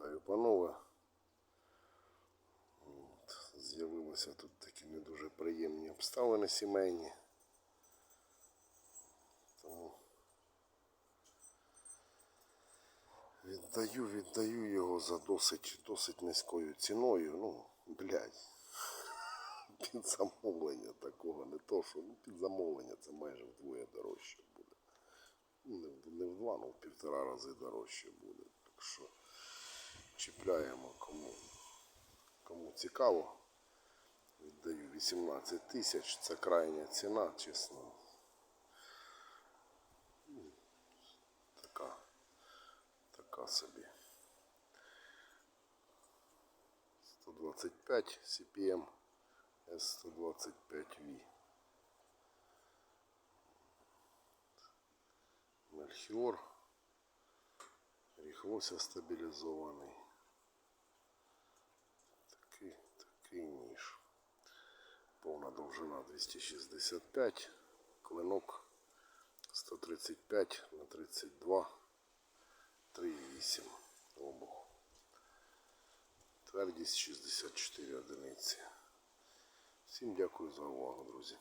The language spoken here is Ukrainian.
Вітаю, панове. З'явилися тут такі не дуже приємні обставини сімейні. Тому віддаю, віддаю його за досить, досить низькою ціною. Ну, блядь. Під замовлення такого, не то, що ну, під замовлення це майже вдвоє дорожче буде. Ну, Не, в- не в два, ну в півтора рази дорожче буде. Так що чіпляємо кому, кому цікаво. Віддаю 18 тисяч, це крайня ціна, чесно. Ну, Така, така собі. 125 CPM S125V. Мельхіор. Ріхлося стабілізований. Довжина 265, клинок 135 на 32, 3,8 обух. Твердість 64 одиниці. Всім дякую за увагу, друзі.